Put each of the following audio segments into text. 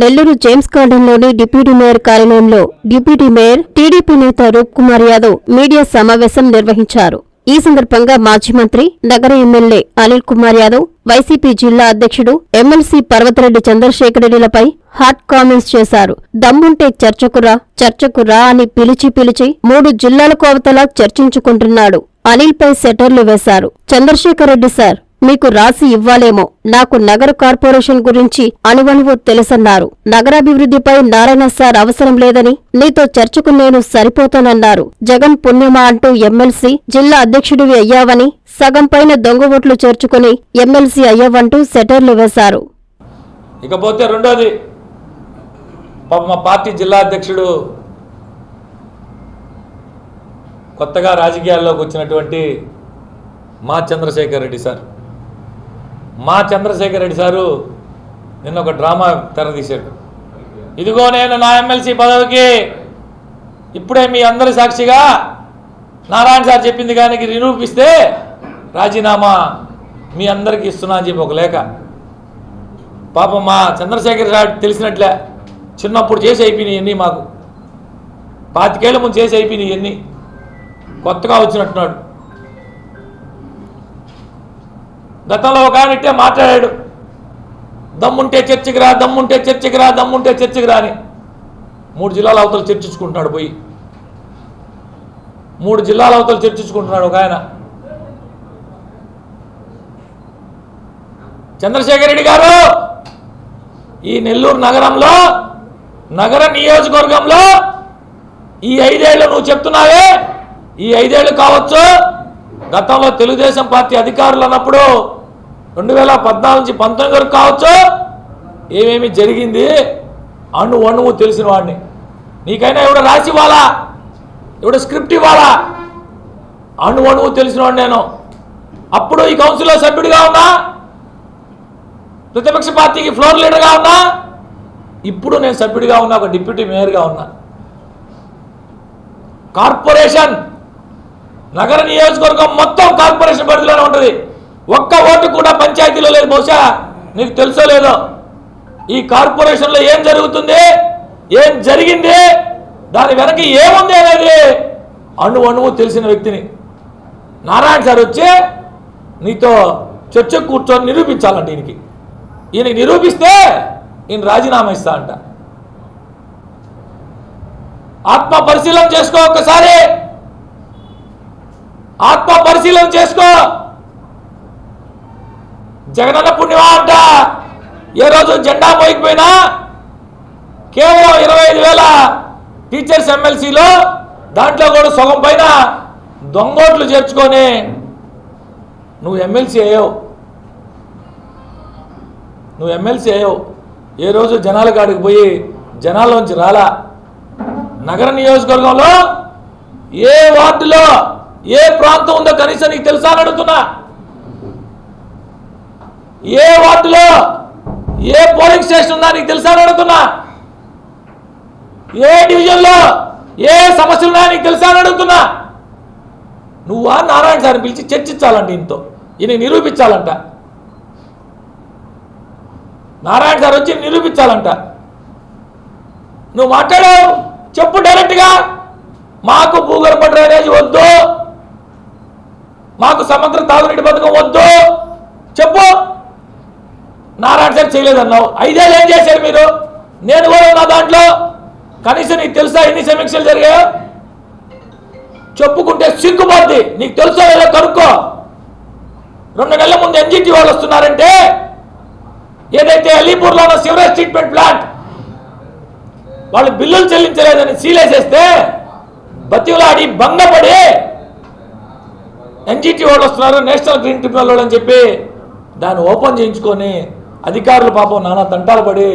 Nellore James గార్డెన్లోని deputy mayor కార్యాలయంలో deputy mayor TDP నేత రూప్ కుమార్ యాదవ్ మీడియా సమావేశం నిర్వహించారు. ఈ సందర్భంగా మాజీ మంత్రి నగర ఎమ్మెల్యే అనిల్ కుమార్ యాదవ్ వైసీపీ జిల్లా అధ్యక్షుడు ఎమ్మెల్సీ పర్వతరెడ్డి చంద్రశేఖరరెడ్డిలపై హాట్ కామెంట్స్ చేశారు. దమ్ముంటే చర్చకురా చర్చకురా అని పిలిచి పిలిచి మూడు జిల్లాలకు అవతల చర్చించుకుంటున్నాడు. అనిల్పై సెటర్లు వేశారు. చంద్రశేఖర్ రెడ్డి సార్ మీకు రాసి ఇవ్వాలేమో. నాకు నగర కార్పొరేషన్ గురించి అణువణువు తెలుసన్నారు. నగరాభివృద్ధిపై నారాయణ సార్ అవసరం లేదని నీతో చర్చకు నేను సరిపోతానన్నారు. జగన్ పుణ్యమా అంటూ ఎమ్మెల్సీ జిల్లా అధ్యక్షుడివి అయ్యావని సగం పైన దొంగ ఓట్లు చేర్చుకుని ఎమ్మెల్సీ అయ్యావంటూ సెటర్లు వేశారు. ఇకపోతే రెండోది మా పార్టీ జిల్లా అధ్యక్షుడు కొత్తగా రాజకీయాల్లోకి వచ్చినటువంటి మా చంద్రశేఖర్ రెడ్డి సార్. మా చంద్రశేఖర్ రెడ్డి సారు నిన్న ఒక డ్రామా తెరదీశాడు ఇదిగో నేను నా ఎమ్మెల్సీ పదవికి ఇప్పుడే మీ అందరి సాక్షిగా నారాయణ సార్ చెప్పింది కానీ నిరూపిస్తే రాజీనామా మీ అందరికి ఇస్తున్నా అని చెప్పి ఒక లేఖ. పాపం మా చంద్రశేఖర్ సార్ తెలిసినట్లే చిన్నప్పుడు చేసి అయిపోయినాయి ఇవన్నీ మాకు. పాతికేళ్ళ ముందు చేసి అయిపోయినాయి ఇవన్నీ. కొత్తగా వచ్చినట్టున్నాడు. గతంలో ఒక ఆయన ఇట్టే మాట్లాడాడు దమ్ముంటే చర్చికి రా దమ్ముంటే చర్చికి రా దమ్ముంటే చర్చికి రా అని. మూడు జిల్లాల అవతలు చర్చించుకుంటున్నాడు పోయి. మూడు జిల్లాల అవతలు చర్చించుకుంటున్నాడు ఒక ఆయన. చంద్రశేఖర్ రెడ్డి గారు ఈ నెల్లూరు నగరంలో నగర నియోజకవర్గంలో ఈ ఐదేళ్ళు నువ్వు చెప్తున్నావే ఈ ఐదేళ్ళు కావచ్చు గతంలో తెలుగుదేశం పార్టీ అధికారులు అన్నప్పుడు రెండు వేల పద్నాలుగు నుంచి పంతొమ్మిది వరకు కావచ్చు ఏమేమి జరిగింది? అణు అణువు తెలిసిన వాడిని. నీకైనా ఎవడ రాసి ఇవ్వాలా? ఎవడ స్క్రిప్ట్ ఇవ్వాలా? అణు అణువు తెలిసిన నేను. అప్పుడు ఈ కౌన్సిల్లో సభ్యుడిగా ఉన్నా ప్రతిపక్ష పార్టీకి ఫ్లోర్ లీడర్గా ఉన్నా ఇప్పుడు నేను సభ్యుడిగా ఉన్నా ఒక డిప్యూటీ మేయర్గా ఉన్నా. కార్పొరేషన్ నగర నియోజకవర్గం మొత్తం కార్పొరేషన్ పరిధిలోనే ఉంటుంది. ఒక్క ఓటు కూడా పంచాయతీలో లేదు బహుశా. నీకు తెలుసో లేదో? ఈ కార్పొరేషన్లో ఏం జరుగుతుంది? ఏం జరిగింది? దాని వెనక ఏముంది అనేది అణు అణువు తెలిసిన వ్యక్తిని నారాయణ సార్ వచ్చి నీతో చర్చ కూర్చొని నిరూపించాలంట ఈయనకి ఈయనకి నిరూపిస్తే ఈయన రాజీనామా ఇస్తా అంట. ఆత్మ పరిశీలన చేసుకో ఒక్కసారి. ఆత్మ పరిశీలన చేసుకో. జగనన్న పుణ్యమా అంట ఏ రోజు జెండా మోయకపోయినా కేవలం ఇరవై ఐదు వేల టీచర్స్ ఎమ్మెల్సీలో దాంట్లో కూడా సగం పైన దొంగోట్లు చేర్చుకొని నువ్వు ఎమ్మెల్సీ అయ్యావు. నువ్వు ఎమ్మెల్సీ అయ్యావు. ఏ రోజు జనాల కాడికి పోయి జనాల్లోంచి రాలా. నగర నియోజకవర్గంలో ఏ వార్డులో ఏ ప్రాంతం ఉందో కనీసం నీకు తెలుసా అని అడుగుతున్నా. ఏ వార్డులో ఏ పోలింగ్ స్టేషన్ ఉందా నీకు తెలుసా అని అడుగుతున్నా. ఏ డివిజన్లో ఏ సమస్యలు ఉన్నాయో నీకు తెలుసా అని అడుగుతున్నా. నువ్వా నారాయణ సార్ని పిలిచి చర్చించాలంట ఈయనతో ఈయన నిరూపించాలంట. నారాయణ సార్ వచ్చి నిరూపించాలంట. నువ్వు మాట్లాడావు చెప్పు డైరెక్ట్గా. మాకు భూగర్భ డ్రైనేజ్ వద్దు. మాకు సముద్ర తాగునీటి పథకం వద్దు. చెప్పు. నారాయణ సార్ చేయలేదన్నావు. ఐదేళ్ళు ఏం చేశారు మీరు? నేను కూడా నా దాంట్లో కనీసం నీకు తెలుసా ఎన్ని సమీక్షలు జరిగాయో? చెప్పుకుంటే సిగ్గుపోద్ది నీకు తెలుసో లేదో కనుక్కో. రెండు నెలల ముందు ఎన్జిటి వాళ్ళు వస్తున్నారంటే ఏదైతే అలీపూర్లో ఉన్న సివరేజ్ ట్రీట్మెంట్ ప్లాంట్ వాళ్ళు బిల్లులు చెల్లించలేదని సీలేసేస్తే బతివులాడి భంగపడి ఎన్జిటి వాళ్ళు వస్తున్నారు నేషనల్ గ్రీన్ ట్రిబ్యునల్ వాళ్ళు అని చెప్పి దాన్ని ఓపెన్ చేయించుకొని అధికారులు పాపం నానా తంటాలు పడి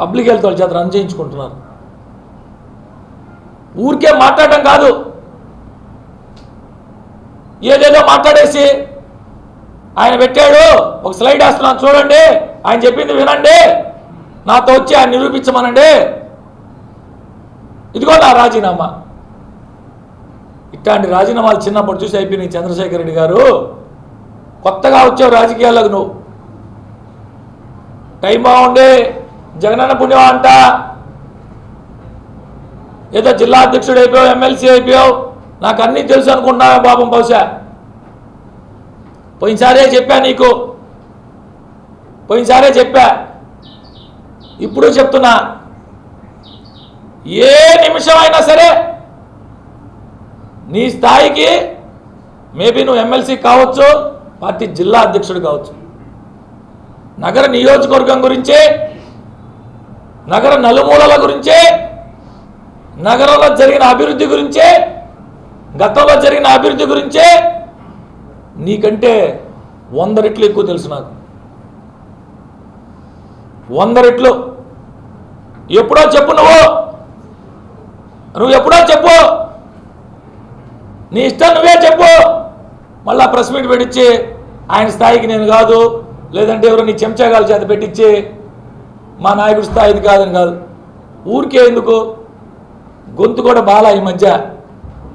పబ్లిక్ హెల్త్ వాళ్ళ చేత రన్ చేయించుకుంటున్నారు. ఊరికే మాట్లాడటం కాదు. ఏదేదో మాట్లాడేసి ఆయన పెట్టాడు. ఒక స్లైడ్ వేస్తున్నాను చూడండి. ఆయన చెప్పింది వినండి. నాతో వచ్చి ఆయన నిరూపించమనండి. ఇదిగో నా రాజీనామా. ఇట్లాంటి రాజీనామాలు చిన్నప్పుడు చూసి అయిపోయినాయి చంద్రశేఖర్ రెడ్డి గారు. కొత్తగా వచ్చావు రాజకీయాలకు నువ్వు. టైం బాగుండే జగనన్న పుణ్యం అంట? ఏదో జిల్లా అధ్యక్షుడు అయిపోయావు ఎమ్మెల్సీ అయిపోయావు. నాకు అన్నీ తెలుసు అనుకుంటున్నావా పాపం బహుశా? పోయినసారే చెప్పా నీకు. పోయినసారే చెప్పా. ఇప్పుడు చెప్తున్నా. ఏ నిమిషం అయినా సరే నీ స్థాయికి మేబీ నువ్వు ఎమ్మెల్సీ కావచ్చు పార్టీ జిల్లా అధ్యక్షుడు కావచ్చు. నగర నియోజకవర్గం గురించే నగర నలుమూలల గురించే నగరంలో జరిగిన అభివృద్ధి గురించే గతంలో జరిగిన అభివృద్ధి గురించే నీకంటే వంద రెట్లు ఎక్కువ తెలుసు నాకు. వంద రెట్లు. ఎప్పుడో చెప్పు నువ్వు. నువ్వు ఎప్పుడో చెప్పు. నీ ఇష్టం నువ్వే చెప్పు. మళ్ళా ప్రెస్ మీట్ పెట్టించి ఆయన స్థాయికి నేను కాదు లేదంటే ఎవరో నీ చెంచాగాల చేత పెట్టించి మా నాయకుడి స్థాయిది కాదని కాదు. ఊరికే ఎందుకు? గొంతు కూడా బాలా ఈ మధ్య.